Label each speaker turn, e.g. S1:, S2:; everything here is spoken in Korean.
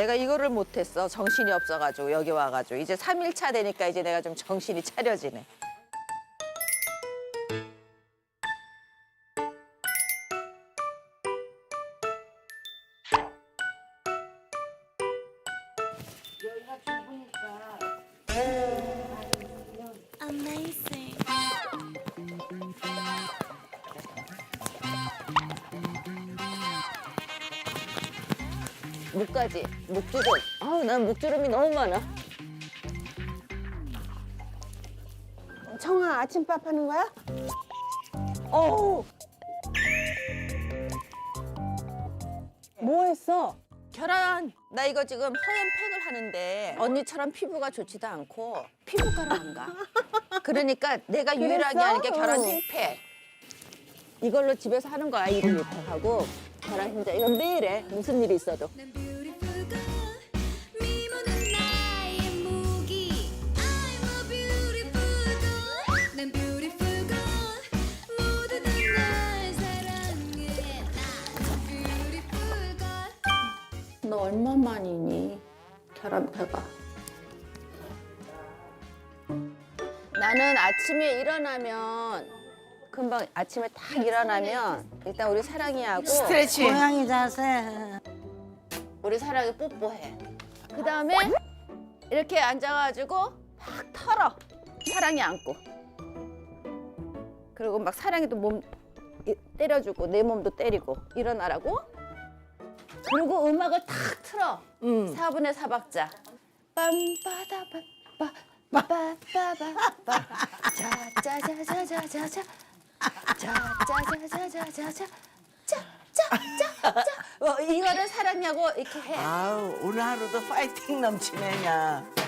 S1: 내가 이거를 못했어. 정신이 없어가지고 여기 와가지고 이제 3일차 되니까 이제 내가 좀 정신이 차려지네.
S2: Amazing.
S1: 목까지 목주름. 아우 난 목주름이 너무 많아.
S3: 청아 아침밥 하는 거야?
S1: 어우
S3: 뭐 했어?
S1: 결혼. 나 이거 지금 허연팩을 하는데 언니처럼 피부가 좋지도 않고 피부과를 안 가. 그러니까 내가 유일하게? 하는 게 결혼
S3: 어.
S1: 흰팩. 이걸로 집에서 하는 거야 이름 흰팩하고 결혼 흰자. 이건 매일 해. 무슨 일이 있어도.
S2: 난 beautiful girl. 미모는 나의 무기. I'm a beautiful girl. 난 beautiful girl. 모두 다날 사랑해. 난 beautiful girl.
S1: 너 얼마만이니? 계란패가. 나는 아침에 일어나면 금방 아침에 딱 일어나면 일단 우리 사랑이하고
S4: 스트레치.
S3: 고양이 자세.
S1: 우리 사랑이 뽀뽀해. 그 다음에 이렇게 앉아가지고 막 털어. 사랑이 안고. 그리고 막 사랑이도 몸 이- 때려주고 내 몸도 때리고 일어나라고. 그리고 음악을 탁 틀어.
S3: 응.
S1: 4분의 4박자. 빰빠다빠빠 빠빠바빠 자자자자자자자 자자자자자자자 짜짜짜짜 어, 이거를 사랑하고 이렇게 해.
S4: 아우 오늘 하루도 파이팅 넘치네냐.